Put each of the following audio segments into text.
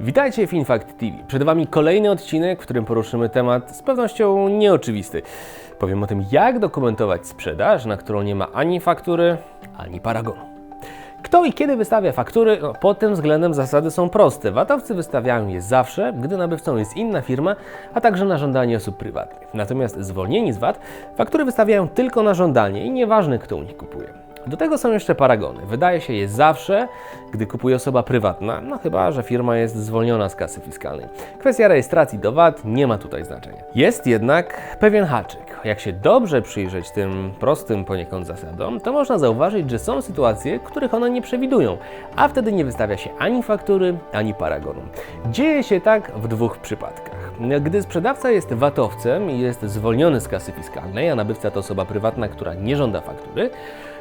Witajcie w Infact TV. Przed Wami kolejny odcinek, w którym poruszymy temat z pewnością nieoczywisty. Powiem o tym, jak dokumentować sprzedaż, na którą nie ma ani faktury, ani paragonu. Kto i kiedy wystawia faktury? No, pod tym względem zasady są proste. Watowcy wystawiają je zawsze, gdy nabywcą jest inna firma, a także na żądanie osób prywatnych. Natomiast zwolnieni z VAT faktury wystawiają tylko na żądanie i nieważne kto u nich kupuje. Do tego są jeszcze paragony. Wydaje się je zawsze, gdy kupuje osoba prywatna, no chyba, że firma jest zwolniona z kasy fiskalnej. Kwestia rejestracji do VAT nie ma tutaj znaczenia. Jest jednak pewien haczyk. Jak się dobrze przyjrzeć tym prostym poniekąd zasadom, to można zauważyć, że są sytuacje, których one nie przewidują, a wtedy nie wystawia się ani faktury, ani paragonu. Dzieje się tak w dwóch przypadkach. Gdy sprzedawca jest VAT-owcem i jest zwolniony z kasy fiskalnej, a nabywca to osoba prywatna, która nie żąda faktury,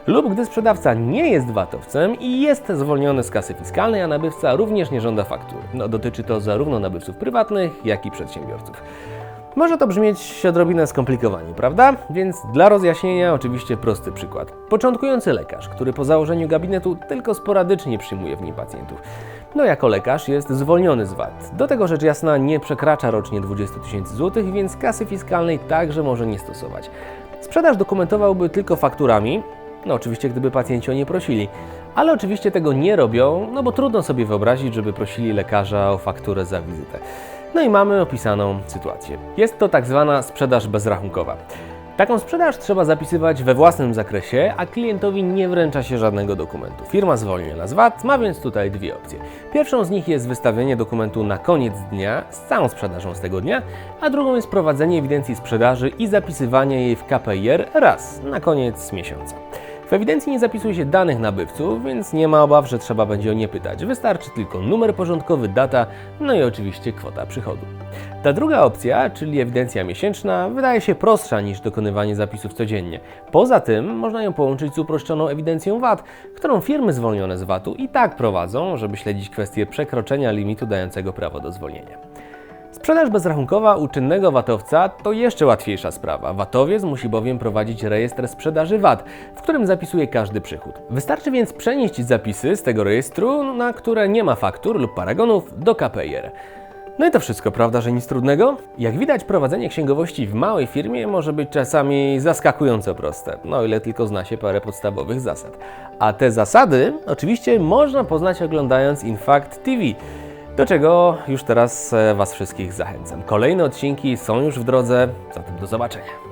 lub gdy sprzedawca nie jest VAT-owcem i jest zwolniony z kasy fiskalnej, a nabywca również nie żąda faktury. No, dotyczy to zarówno nabywców prywatnych, jak i przedsiębiorców. Może to brzmieć odrobinę skomplikowanie, prawda? Więc dla rozjaśnienia oczywiście prosty przykład. Początkujący lekarz, który po założeniu gabinetu tylko sporadycznie przyjmuje w nim pacjentów. No jako lekarz jest zwolniony z VAT. Do tego rzecz jasna nie przekracza rocznie 20 tysięcy złotych, więc kasy fiskalnej także może nie stosować. Sprzedaż dokumentowałby tylko fakturami, no oczywiście gdyby pacjenci o nie prosili. Ale oczywiście tego nie robią, no bo trudno sobie wyobrazić, żeby prosili lekarza o fakturę za wizytę. No i mamy opisaną sytuację. Jest to tak zwana sprzedaż bezrachunkowa. Taką sprzedaż trzeba zapisywać we własnym zakresie, a klientowi nie wręcza się żadnego dokumentu. Firma zwolniona z VAT ma więc tutaj dwie opcje. Pierwszą z nich jest wystawienie dokumentu na koniec dnia z całą sprzedażą z tego dnia, a drugą jest prowadzenie ewidencji sprzedaży i zapisywanie jej w KPIR raz na koniec miesiąca. W ewidencji nie zapisuje się danych nabywców, więc nie ma obaw, że trzeba będzie o nie pytać. Wystarczy tylko numer porządkowy, data, no i oczywiście kwota przychodu. Ta druga opcja, czyli ewidencja miesięczna, wydaje się prostsza niż dokonywanie zapisów codziennie. Poza tym można ją połączyć z uproszczoną ewidencją VAT, którą firmy zwolnione z VAT-u i tak prowadzą, żeby śledzić kwestię przekroczenia limitu dającego prawo do zwolnienia. Sprzedaż bezrachunkowa u czynnego VAT-owca to jeszcze łatwiejsza sprawa. VAT-owiec musi bowiem prowadzić rejestr sprzedaży VAT, w którym zapisuje każdy przychód. Wystarczy więc przenieść zapisy z tego rejestru, na które nie ma faktur lub paragonów, do KPIR. No i to wszystko, prawda, że nic trudnego? Jak widać, prowadzenie księgowości w małej firmie może być czasami zaskakująco proste, no ile tylko zna się parę podstawowych zasad. A te zasady oczywiście można poznać oglądając Infact TV do czego już teraz e, Was wszystkich zachęcam. Kolejne odcinki są już w drodze, zatem do zobaczenia.